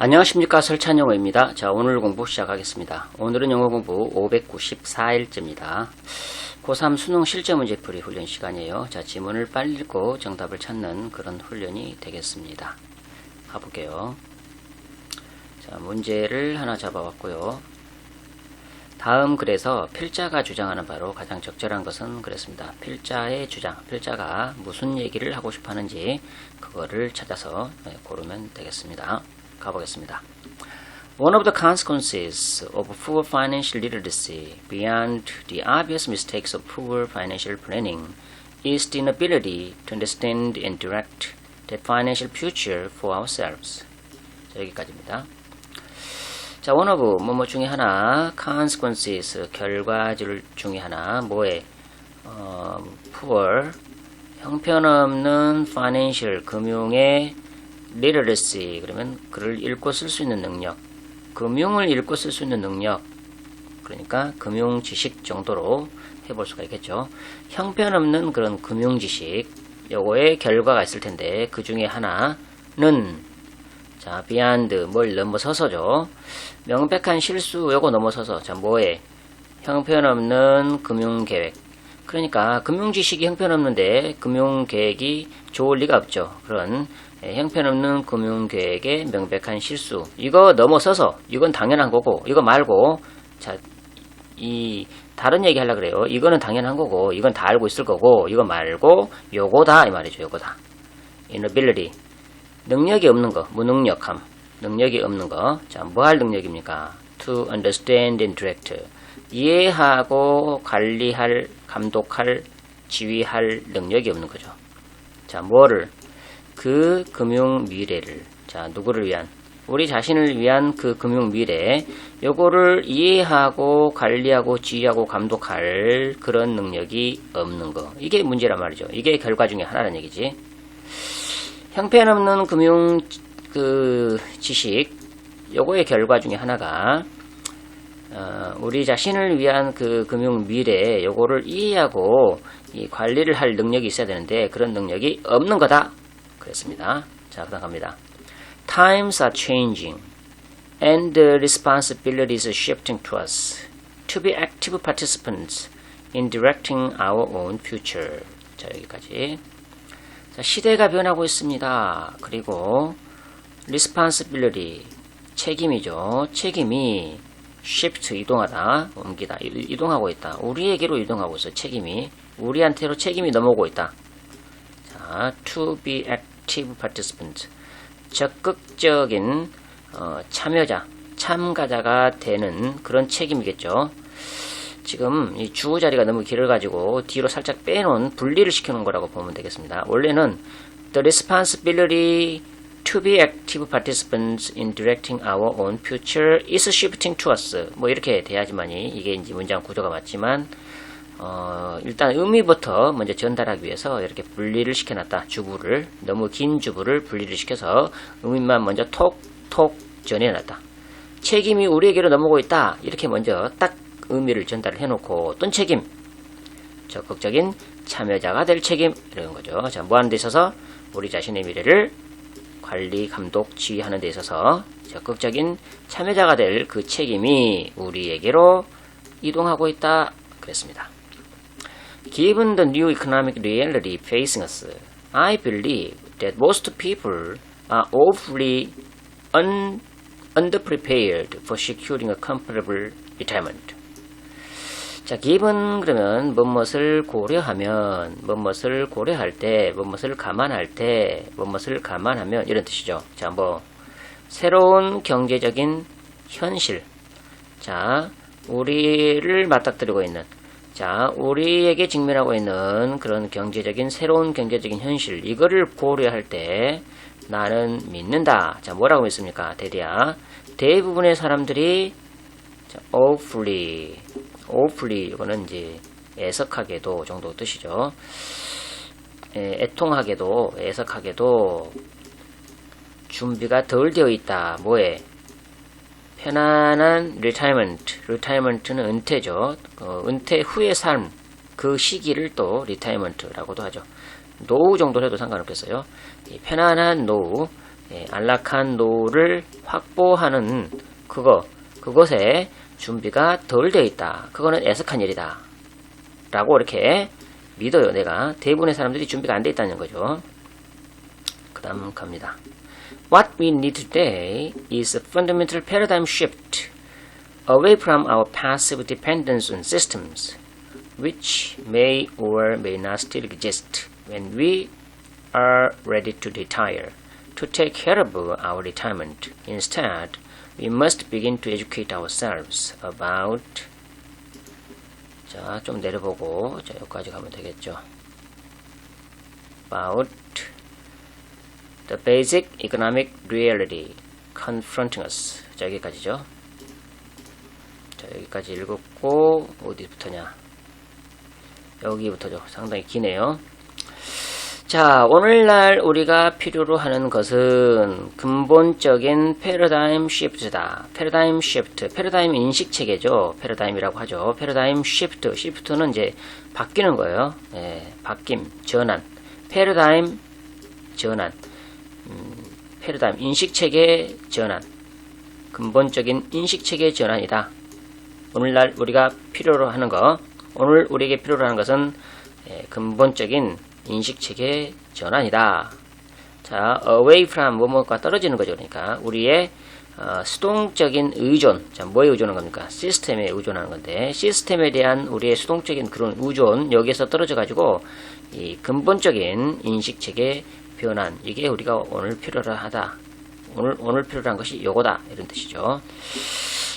안녕하십니까 설찬영어입니다. 자 오늘 공부 시작하겠습니다. 오늘은 영어 공부 594일째입니다. 고3 수능 실제 문제 풀이 훈련 시간이에요. 자 지문을 빨리 읽고 정답을 찾는 그런 훈련이 되겠습니다. 가볼게요. 자 문제를 하나 잡아왔고요. 다음 글에서 필자가 주장하는 바로 가장 적절한 것은 그랬습니다. 필자의 주장, 필자가 무슨 얘기를 하고 싶어 하는지 그거를 찾아서 네, 고르면 되겠습니다. 가보겠습니다. One of the consequences of poor financial literacy, beyond the obvious mistakes of poor financial planning, is the inability to understand and direct the financial future for ourselves. 자, 여기까지입니다. 자, one of 뭐뭐 중에 하나, consequences 결과들 중에 하나, 뭐에 어, poor 형편없는 financial 금융의 literacy 그러면 글을 읽고 쓸 수 있는 능력, 금융을 읽고 쓸 수 있는 능력, 그러니까 금융 지식 정도로 해볼 수가 있겠죠. 형편없는 그런 금융 지식, 요거의 결과가 있을 텐데 그 중에 하나는 자 beyond 뭘 넘어서서죠. 명백한 실수 요거 넘어서서 자 뭐에 형편없는 금융 계획. 그러니까 금융 지식이 형편없는데 금융 계획이 좋을 리가 없죠. 그런 예, 형편없는 금융계획의 명백한 실수. 이거 넘어서서, 이건 당연한 거고, 이거 말고, 자, 이, 다른 얘기 하려 그래요. 이거는 당연한 거고, 이건 다 알고 있을 거고, 이거 말고, 요거다, 이 말이죠, 요거다. inability. 능력이 없는 거, 무능력함. 능력이 없는 거. 자, 뭐 할 능력입니까? to understand and direct. 이해하고, 관리할, 감독할, 지휘할 능력이 없는 거죠. 자, 뭐를? 그 금융 미래를 자 누구를 위한? 우리 자신을 위한 그 금융 미래. 요거를 이해하고 관리하고 지휘하고 감독할 그런 능력이 없는 거. 이게 문제란 말이죠. 이게 결과 중에 하나라는 얘기지. 형편없는 금융 그 지식 요거의 결과 중에 하나가 어, 우리 자신을 위한 그 금융 미래 요거를 이해하고 이 관리를 할 능력이 있어야 되는데 그런 능력이 없는 거다 그랬습니다. 자, 그 다음 갑니다. Times are changing and the responsibilities are shifting to us to be active participants in directing our own future. 자, 여기까지. 자, 시대가 변하고 있습니다. 그리고 responsibility 책임이죠. 책임이 shift 이동하다, 옮기다, 이동하고 있다. 우리에게로 이동하고 있어. 책임이 우리한테로 책임이 넘어오고 있다. 자, to be active participant. 적극적인 어, 참여자, 참가자가 되는 그런 책임이겠죠. 지금 이 주어 자리가 너무 길어가지고 뒤로 살짝 빼놓은 분리를 시켜놓은 거라고 보면 되겠습니다. 원래는 the responsibility to be active participants in directing our own future is shifting to us. 뭐 이렇게 돼야지만이 이게 이제 문장 구조가 맞지만 어, 일단 의미부터 먼저 전달하기 위해서 이렇게 분리를 시켜놨다. 주부를 너무 긴 주부를 분리를 시켜서 의미만 먼저 톡톡 전해놨다. 책임이 우리에게로 넘어오고 있다. 이렇게 먼저 딱 의미를 전달을 해놓고 어떤 책임? 적극적인 참여자가 될 책임 이런 거죠. 자, 뭐 하는 데 있어서 우리 자신의 미래를 관리, 감독, 지휘하는 데 있어서 적극적인 참여자가 될 그 책임이 우리에게로 이동하고 있다. 그랬습니다. Given the new economic reality facing us, I believe that most people are awfully un, underprepared for securing a comfortable retirement. 자, given 그러면 무엇을 고려하면, 무엇을 고려할 때, 무엇을 감안할 때, 무엇을 감안하면 이런 뜻이죠. 자, 뭐 새로운 경제적인 현실. 자, 우리를 맞닥뜨리고 있는 자, 우리에게 직면하고 있는 그런 경제적인 새로운 경제적인 현실 이거를 고려할 때 나는 믿는다. 자, 뭐라고 믿습니까? 대대야. 대부분의 사람들이 자, awfully, awfully 이거는 이제 애석하게도 정도 뜻이죠. 에, 애통하게도 애석하게도 준비가 덜 되어 있다. 뭐에? 편안한 retirement, retirement는 은퇴죠. 어, 은퇴 후의 삶, 그 시기를 또 retirement라고도 하죠. 노후 정도 해도 상관없겠어요. 편안한 노후, 예, 안락한 노후를 확보하는 그거 그것에 준비가 덜 되어 있다. 그거는 애석한 일이다. 라고 이렇게 믿어요. 내가 대부분의 사람들이 준비가 안 돼 있다는 거죠. 그 다음 갑니다. What we need today is a fundamental paradigm shift away from our passive dependence on systems, which may or may not still exist when we are ready to retire. To take care of our retirement, instead, we must begin to educate ourselves about 자, 좀 내려보고 자, 여기까지 가면 되겠죠. About the basic economic reality confronting us. 자, 여기까지죠. 자, 여기까지 읽었고 어디부터냐? 여기부터죠. 상당히 기네요. 자, 오늘날 우리가 필요로 하는 것은 근본적인 패러다임 시프트다. 패러다임 시프트, 패러다임 인식 체계죠. 패러다임이라고 하죠. 패러다임 시프트, 시프트는 이제 바뀌는 거예요. 예, 바뀜, 전환. 패러다임 전환. 음, 패러다임 인식 체계 전환. 근본적인 인식 체계 전환이다. 오늘날 우리가 필요로 하는 거, 오늘 우리에게 필요로 하는 것은 예, 근본적인 인식체계 전환이다. 자, away from 뭐뭐가 떨어지는 거죠. 그러니까 우리의 어, 수동적인 의존. 자, 뭐에 의존하는 겁니까? 시스템에 의존하는 건데 시스템에 대한 우리의 수동적인 그런 의존 여기에서 떨어져 가지고 이 근본적인 인식체계 변환 이게 우리가 오늘 필요로 하다. 오늘 오늘 필요로 한 것이 요거다. 이런 뜻이죠.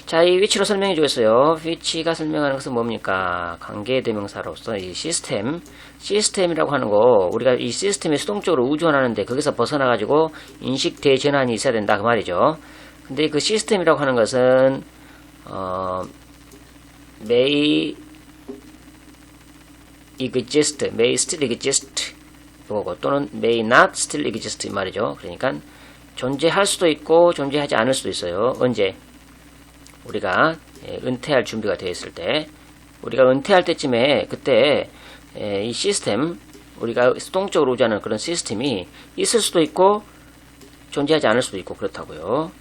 자, 이 위치로 설명해 주겠어요. 위치가 설명하는 것은 뭡니까? 관계대명사로서 이 시스템, 시스템이라고 하는 거, 우리가 이 시스템에 수동적으로 의존하는데 거기서 벗어나 가지고 인식 대전환이 있어야 된다. 그 말이죠. 근데 그 시스템이라고 하는 것은, 어, may exist, may still exist, 그거고, 또는 may not still exist 이 말이죠. 그러니까 존재할 수도 있고 존재하지 않을 수도 있어요. 언제? 우리가 예, 은퇴할 준비가 되어 있을 때 우리가 은퇴할 때쯤에 그때 예, 이 시스템 우리가 수동적으로 오지않는 그런 시스템이 있을 수도 있고 존재하지 않을 수도 있고 그렇다고요.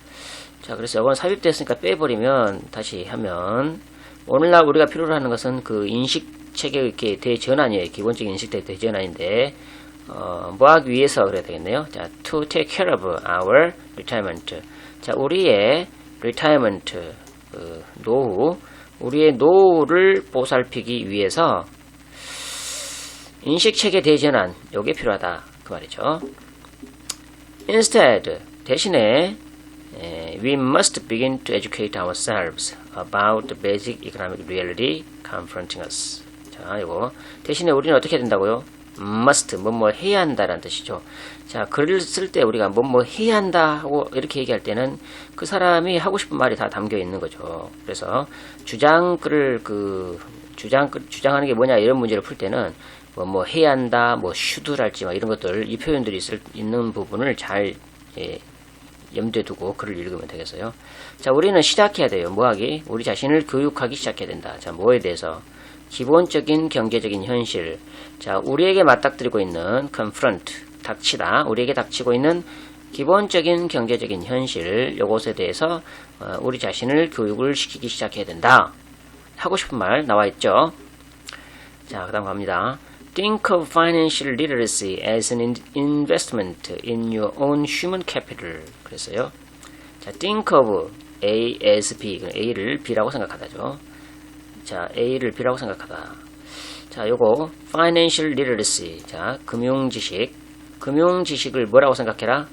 자 그래서 이건 삽입됐으니까 빼버리면 다시 하면 오늘날 우리가 필요로 하는 것은 그 인식 체계의 대전환이에요. 기본적인 인식 대 대전환인데 어, 뭐 하기 위해서 그래야 되겠네요. 자, to take care of our retirement. 자, 우리의 retirement 그 노후, 우리의 노후를 보살피기 위해서 인식체계 대전환, 요게 필요하다. 그 말이죠. Instead, 대신에 에, we must begin to educate ourselves about the basic economic reality confronting us. 자, 이거 대신에 우리는 어떻게 된다고요? Must, 뭐뭐 해야 한다라는 뜻이죠. 자, 글을 쓸 때 우리가 뭐뭐 해야 한다 하고 이렇게 얘기할 때는 그 사람이 하고 싶은 말이 다 담겨 있는 거죠. 그래서 주장 글을 그 주장 주장하는 게 뭐냐 이런 문제를 풀 때는 뭐 뭐 해야 한다, 뭐 should랄지 막 이런 것들 이 표현들이 있을, 있는 부분을 잘 예, 염두에 두고 글을 읽으면 되겠어요. 자, 우리는 시작해야 돼요. 뭐 하기? 우리 자신을 교육하기 시작해야 된다. 자, 뭐에 대해서? 기본적인 경제적인 현실. 자, 우리에게 맞닥뜨리고 있는 confront, 닥치다. 우리에게 닥치고 있는 기본적인 경제적인 현실, 요것에 대해서 어, 우리 자신을 교육을 시키기 시작해야 된다. 하고 싶은 말 나와 있죠. 자, 그 다음 갑니다. Think of financial literacy as an investment in your own human capital. 그랬어요. 자, think of A as B. A를 B라고 생각하다죠. 자, A를 B라고 생각하다. 자, 요거 financial literacy. 자, 금융 지식. 금융 지식을 뭐라고 생각해라?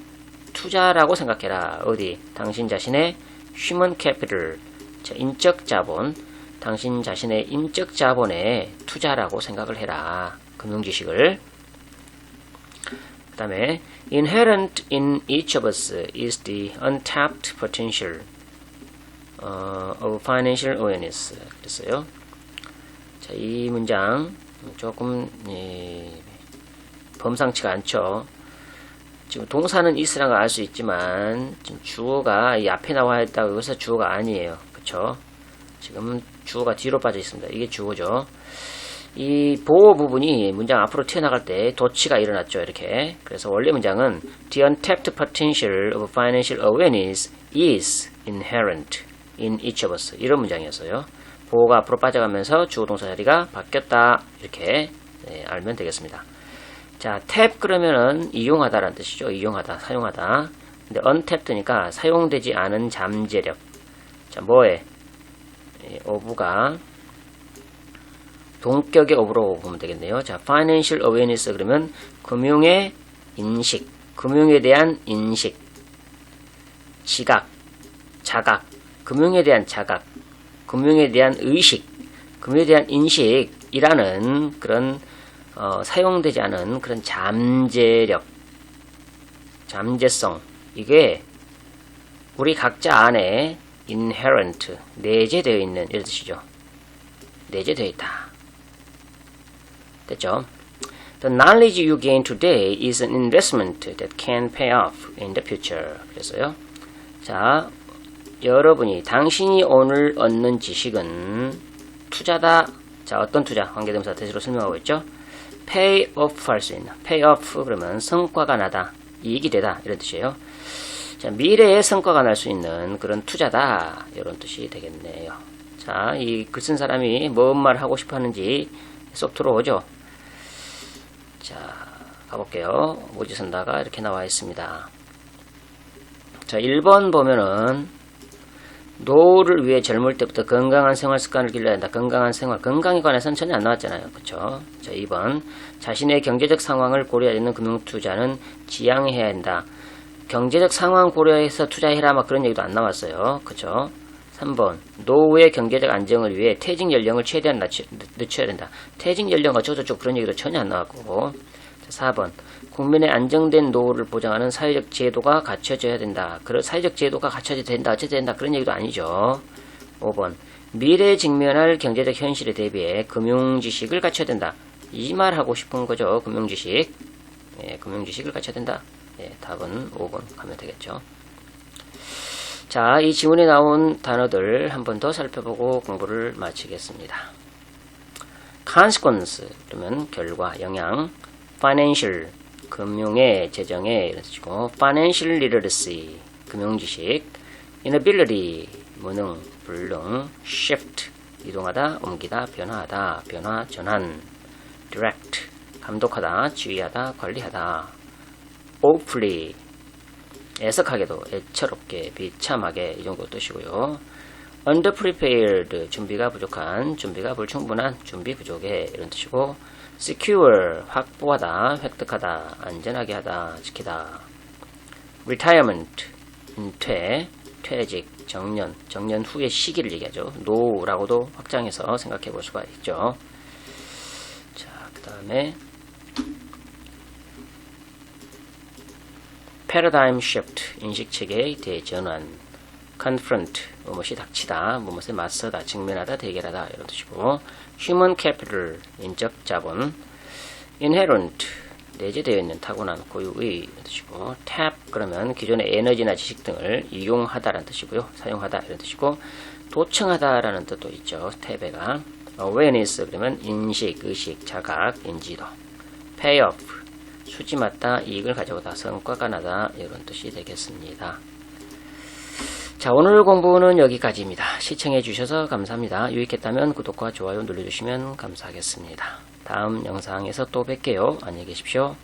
투자라고 생각해라. 어디? 당신 자신의 human capital. 자, 인적 자본. 당신 자신의 인적 자본에 투자라고 생각을 해라. 금융 지식을. 그 다음에 inherent in each of us is the untapped potential 어, of financial awareness. 그랬어요. 자, 이 문장 조금 예, 범상치가 않죠. 지금 동사는 있으라는 걸 알 수 있지만 지금 주어가 이 앞에 나와 있다고 여기서 주어가 아니에요. 그쵸? 지금 주어가 뒤로 빠져 있습니다. 이게 주어죠. 이 보호 부분이 문장 앞으로 튀어나갈 때 도치가 일어났죠. 이렇게. 그래서 원래 문장은 The untapped potential of financial awareness is inherent in each of us. 이런 문장이었어요. 보호가 앞으로 빠져가면서 주어동사 자리가 바뀌었다. 이렇게 네, 알면 되겠습니다. 자, 탭 그러면은 이용하다라는 뜻이죠. 이용하다, 사용하다. 근데 untapped니까 사용되지 않은 잠재력. 자, 뭐에? 오브가 동격의 오브로 보면 되겠네요. 자, financial awareness 그러면 금융의 인식, 금융에 대한 인식, 지각, 자각, 금융에 대한 자각, 금융에 대한 의식, 금융에 대한 인식이라는 그런 어, 사용되지 않은 그런 잠재력, 잠재성 이게 우리 각자 안에 inherent 내재되어 있는 이런 뜻이죠. 내재되어 있다. 됐죠? The knowledge you gain today is an investment that can pay off in the future. 그래서요. 자, 여러분이 당신이 오늘 얻는 지식은 투자다. 자, 어떤 투자? 관계대명사 대시로 설명하고 있죠. pay off 할 수 있는. pay off 그러면 성과가 나다. 이익이 되다. 이런 뜻이에요. 자, 미래에 성과가 날 수 있는 그런 투자다. 이런 뜻이 되겠네요. 자, 이 글 쓴 사람이 뭔 말 하고 싶어 하는지 쏙 들어오죠. 자, 가볼게요. 모지선다가 이렇게 나와 있습니다. 자, 1번 보면은 노후를 위해 젊을 때부터 건강한 생활 습관을 길러야 한다. 건강한 생활, 건강에 관해서는 전혀 안 나왔잖아요. 그쵸? 자, 2번. 자신의 경제적 상황을 고려하는 금융 투자는 지양해야 한다. 경제적 상황 고려해서 투자해라. 막 그런 얘기도 안 나왔어요. 그쵸? 3번. 노후의 경제적 안정을 위해 퇴직 연령을 최대한 낮추, 늦춰야 된다. 퇴직 연령 어쩌고저쩌고 그런 얘기도 전혀 안 나왔고. 자, 4번. 국민의 안정된 노후를 보장하는 사회적 제도가 갖춰져야 된다. 그런 사회적 제도가 갖춰져야 된다. 어쩌야 된다. 그런 얘기도 아니죠. 5번. 미래에 직면할 경제적 현실에 대비해 금융 지식을 갖춰야 된다. 이 말 하고 싶은 거죠. 금융 지식. 예, 금융 지식을 갖춰야 된다. 예, 답은 5번 가면 되겠죠. 자, 이 지문에 나온 단어들 한 번 더 살펴보고 공부를 마치겠습니다. consequence 그러면 결과, 영향, financial 금융의 재정의 이런 뜻이고 financial literacy 금융 지식, inability 무능, 불능, shift 이동하다, 옮기다, 변화하다, 변화, 전환, direct 감독하다, 지휘하다, 관리하다, awfully 애석하게도 애처롭게 비참하게 이 정도 뜻이고요. underprepared 준비가 부족한 준비가 불충분한 준비 부족의 이런 뜻이고 secure 확보하다 획득하다 안전하게 하다 지키다. retirement 은퇴 퇴직 정년 정년 후의 시기를 얘기하죠. 노라고도 확장해서 생각해 볼 수가 있죠. 자 그 다음에 패러다임 shift 인식 체계의 대전환 confront 무엇이 닥치다 무엇에 맞서다 직면하다 대결하다 이런 뜻이고 human capital 인적 자본 inherent 내재되어 있는 타고난 고유의 이런 뜻이고 tap 그러면 기존의 에너지나 지식 등을 이용하다라는 뜻이고요 사용하다 이런 뜻이고 도청하다라는 뜻도 있죠 탭에가 awareness 그러면 인식 의식 자각 인지도 pay off 수지 맞다 이익을 가져오다 성과가 나다 이런 뜻이 되겠습니다. 자 오늘 공부는 여기까지입니다. 시청해 주셔서 감사합니다. 유익했다면 구독과 좋아요 눌러주시면 감사하겠습니다. 다음 영상에서 또 뵐게요. 안녕히 계십시오.